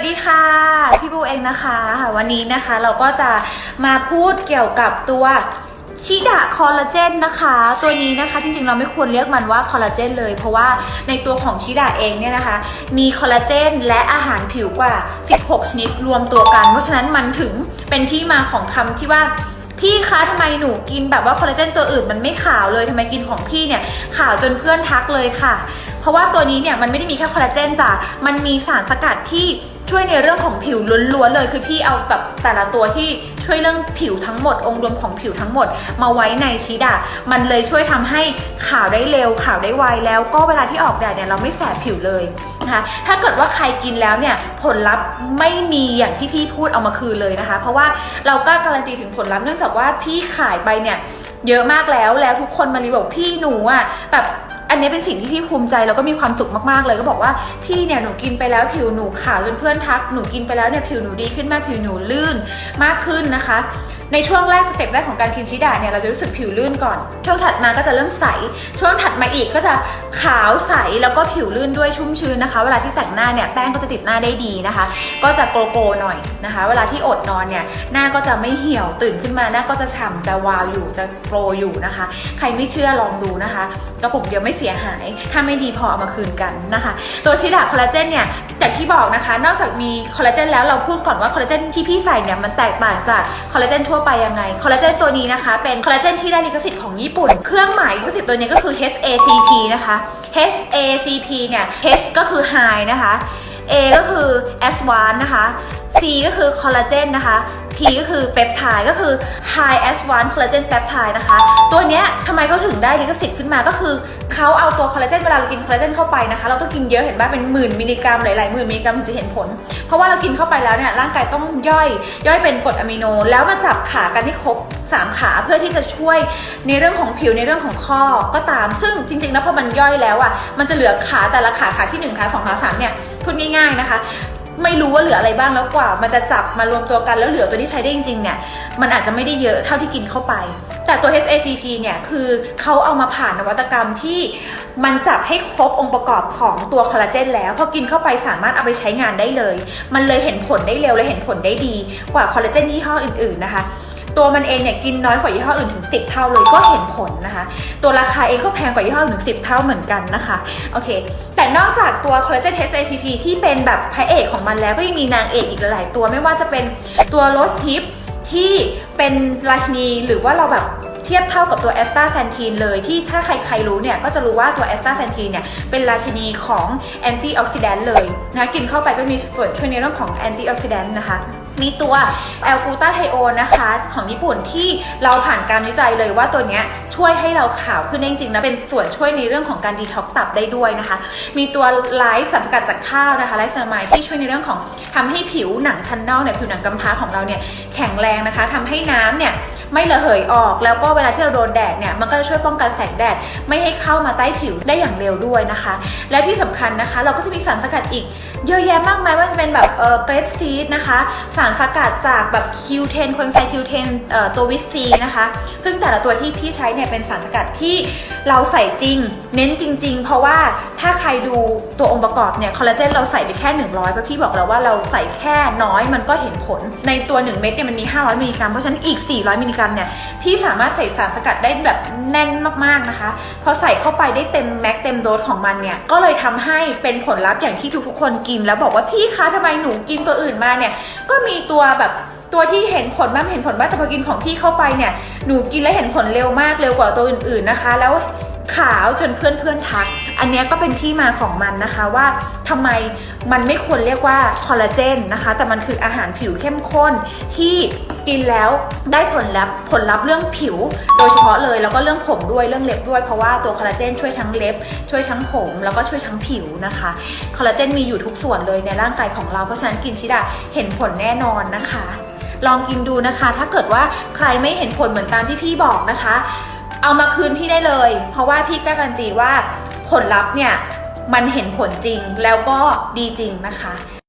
สดีค่ะ พี่บูเองนะคะวันนี้นะคะเราก็จะมาพูดเกี่ยวกับตัวชิดะคอลลาเจนนะคะ ตัวนี้นะคะจริงๆเราไม่ควรเรียกมันว่าคอลลาเจนเลย เพราะว่าในตัวของชิดะเองเนี่ยนะคะ มีคอลลาเจนและอาหารผิวกว่า 16 ชนิดรวมตัวกัน เพราะฉะนั้นมันถึงเป็นที่มาของคำที่ว่าพี่คะทำไมหนูกินแบบว่าคอลลาเจนตัวอื่นมันไม่ขาวเลยทำไมกินของพี่เนี่ยขาวจนเพื่อนทักเลยค่ะ เพราะว่าตัวนี้เนี่ยมันไม่ได้มีแค่คอลลาเจนจ้ะมันมีสารสกัดที่ ช่วยในเรื่องของผิวล้วนๆเลย คือพี่เอาแบบแต่ละตัวที่ช่วยเรื่องผิวทั้งหมด องค์รวมของผิวทั้งหมด มาไว้ในชีดะมันเลยช่วยทำให้ขาวได้เร็วขาวได้ไวแล้วก็เวลาที่ออกแดดเนี่ยเราไม่แสบผิวเลยนะคะถ้าเกิดว่าใครกินแล้วเนี่ยผลลัพธ์ไม่มีอย่างที่พี่พูดเอามาคืนเลยนะคะ เพราะว่าเรากล้าการันตีถึงผลลัพธ์เนื่องจากว่าพี่ขายไปเนี่ยเยอะมากแล้วแล้วทุกคนมารีบอกพี่หนูอะแบบ อันนี้เป็นสิ่งที่พี่ภูมิใจแล้วก็มีความสุขมากๆเลยก็บอกว่าพี่เนี่ยหนูกินไปแล้วผิวหนูขาวจนเพื่อนทักหนูกินไปแล้วเนี่ยผิวหนูดีขึ้นมากผิวหนูลื่นมากขึ้นนะคะ ในช่วงแรกสเต็ปแรกของการกินชิดาเนี่ยเราจะรู้สึกผิวลื่นก่อน ช่วงถัดมาก็จะเริ่มใส ช่วงถัดมาอีกก็จะขาวใสแล้วก็ผิวลื่นด้วยชุ่มชื้นนะคะ เวลาที่แต่งหน้าเนี่ยแป้งก็จะติดหน้าได้ดีนะคะ ก็จะโกลโกหน่อยนะคะ เวลาที่อดนอนเนี่ยหน้าก็จะไม่เหี่ยวตื่นขึ้นมาหน้าก็จะฉ่ำจะวาวอยู่จะโกลอยู่นะคะ ใครไม่เชื่อลองดูนะคะกระปุกเดียวไม่เสียหาย ถ้าไม่ดีพอเอามาคืนกันนะคะ ตัวชิดาคอลลาเจนเนี่ย อย่างที่บอกนะคะ นอกจากมีคอลลาเจนแล้วเราพูดก่อนว่าคอลลาเจนที่พี่ใส่เนี่ยมันแตกต่างจากคอลลาเจนทั่วไปยังไง คอลลาเจนตัวนี้นะคะ เป็นคอลลาเจนที่ได้ลิขสิทธิ์ของญี่ปุ่น เครื่องหมายลิขสิทธิ์ตัวนี้ก็คือ HACP นะคะ HACP เนี่ย H ก็คือ high นะคะ A ก็คือ advanced นะคะ C ก็คือคอลลาเจนนะคะ P ก็คือเปปไทด์ก็คือ High Advanced Collagen Peptide นะคะ ตัวเนี้ยทำไมเขาถึงได้ลิขสิทธิ์ขึ้นมาก็คือเขาเอาตัวคอลลาเจนเวลาเรากินคอลลาเจนเข้าไปนะคะ เราต้องกินเยอะเห็นป่ะเป็นหมื่นมิลลิกรัมหลายๆหมื่นมิลลิกรัมถึงจะเห็นผล เพราะว่าเรากินเข้าไปแล้วเนี่ยร่างกายต้องย่อยย่อยเป็นกรดอะมิโน แล้วมาจับขากันที่ครบ3 ขาเพื่อที่จะช่วยในเรื่องของผิวในเรื่องของข้อก็ตาม ซึ่งจริงๆแล้วพอมันย่อยแล้วอะมันจะเหลือขาแต่ละขาขาที่ 1 ขา 2 ขา 3 เนี่ยพูดง่ายๆนะคะ ไม่รู้ว่าเหลืออะไรบ้างแล้วกว่า มันจะจับมารวมตัวกันแล้วเหลือตัวที่ใช้ได้จริงๆเนี่ยมันอาจจะไม่ได้เยอะเท่าที่กินเข้าไป แต่ตัว HACP เนี่ยคือเขาเอามาผ่านนวัตกรรมที่มันจับให้ครบองค์ประกอบของตัวคอลลาเจนแล้วพอกินเข้าไปสามารถเอาไปใช้งานได้เลย มันเลยเห็นผลได้เร็วและเห็นผลได้ดีกว่าคอลลาเจนยี่ห้ออื่นๆนะคะ ตัวมันเองเนี่ยกินน้อยกว่ายี่ห้ออื่นถึง 10 เท่าเลยก็เห็นผลนะคะ ตัวราคาเองก็แพงกว่ายี่ห้ออื่นถึง 10 เท่าเหมือนกันนะคะโอเค แต่นอกจากตัวคอลลาเจน HACP ที่เป็นแบบพระเอกของมันแล้วก็ยังมีนางเอกอีกหลายตัวไม่ว่าจะเป็นตัวโรสทิปที่เป็นราชินีหรือว่าเราแบบเทียบเท่ากับตัวแอสตาแซนทีนเลยที่ถ้าใครๆรู้เนี่ยก็จะรู้ว่าตัวแอสตาแซนทีนเนี่ยเป็นราชินีของแอนตี้ออกซิแดนต์เลยนะกินเข้าไปก็มีส่วนช่วยในเรื่องของแอนตี้ออกซิแดนต์นะคะ มีตัวแอลกูตาไทโอนนะคะ ของญี่ปุ่นที่เราผ่านการวิจัยเลยว่าตัวเนี้ยช่วยให้เราขาวขึ้นได้จริงๆนะเป็นส่วนช่วยในเรื่องของการดีท็อกตับได้ด้วยนะคะ มีตัวไลฟ์สารสกัดจากข้าวนะคะไลฟ์สมายที่ช่วยในเรื่องของทำให้ผิวหนังชั้นนอกเนี่ยผิวหนังกำพร้าของเราเนี่ยแข็งแรงนะคะทำให้น้ำเนี่ย ไม่ระเหยออก แล้วก็เวลาที่เราโดนแดดเนี่ยมันก็จะช่วยป้องกันแสงแดดไม่ให้เข้ามาใต้ผิวได้อย่างเร็วด้วยนะคะ และที่สำคัญนะคะ เราก็จะมีสารสกัดอีกเยอะแยะมากมายว่าจะเป็นแบบเออเกรปซีดนะคะ สารสกัดจากแบบคิวเทนคนไซคิวเทนเอ่อตัววิซีนะคะ ซึ่งแต่ละตัวที่พี่ใช้เนี่ยเป็นสารสกัดที่เราใส่จริง เน้นจริง ๆ เพราะว่าถ้าใครดูตัวองค์ประกอบเนี่ยคอลลาเจนเราใส่ไปแค่ 100เพราะพี่บอกแล้วว่าเราใส่แค่น้อยมันก็เห็นผล ในตัว 1 เม็ดเนี่ยมันมี 500มิลลิกรัมเพราะฉะนั้นอีก 400มิลลิกรัมเนี่ยพี่สามารถใส่สารสกัดได้แบบแน่นมากๆนะคะพอใส่เข้าไปได้เต็มแม็กเต็มโดสของมันเนี่ยก็เลยทำให้เป็นผลลัพธ์อย่างที่ทุกๆคนกิน แล้วบอกว่าพี่คะทำไมหนูกินตัวอื่นมาเนี่ยก็มีตัวแบบตัวที่เห็นผลบ้างเห็นผลบ้างแต่พอกินของพี่เข้าไปเนี่ยหนูกินแล้วเห็นผลเร็วมากเร็วกว่าตัวอื่นๆนะคะ แล้ว ขาวจนเพื่อนๆทัก อันนี้ก็เป็นที่มาของมันนะคะว่าทำไมมันไม่ควรเรียกว่าคอลลาเจนนะคะ แต่มันคืออาหารผิวเข้มข้นที่กินแล้วได้ผลลัพธ์ผลลัพธ์เรื่องผิว โดยเฉพาะเลยแล้วก็เรื่องผมด้วยเรื่องเล็บด้วยเพราะว่าตัวคอลลาเจนช่วยทั้งเล็บ ช่วยทั้งผมแล้วก็ช่วยทั้งผิวนะคะคอลลาเจนมีอยู่ทุกส่วนเลยในร่างกายของเราเพราะฉะนั้นกินชิดาเห็นผลแน่นอนนะคะ ลองกินดูนะคะ ถ้าเกิดว่าใครไม่เห็นผลเหมือนตามที่พี่บอกนะคะ เอามาคืนพี่ได้เลย เพราะว่าพี่ก็การันตีว่าผลลัพธ์เนี่ยมันเห็นผลจริงแล้วก็ดีจริงนะคะ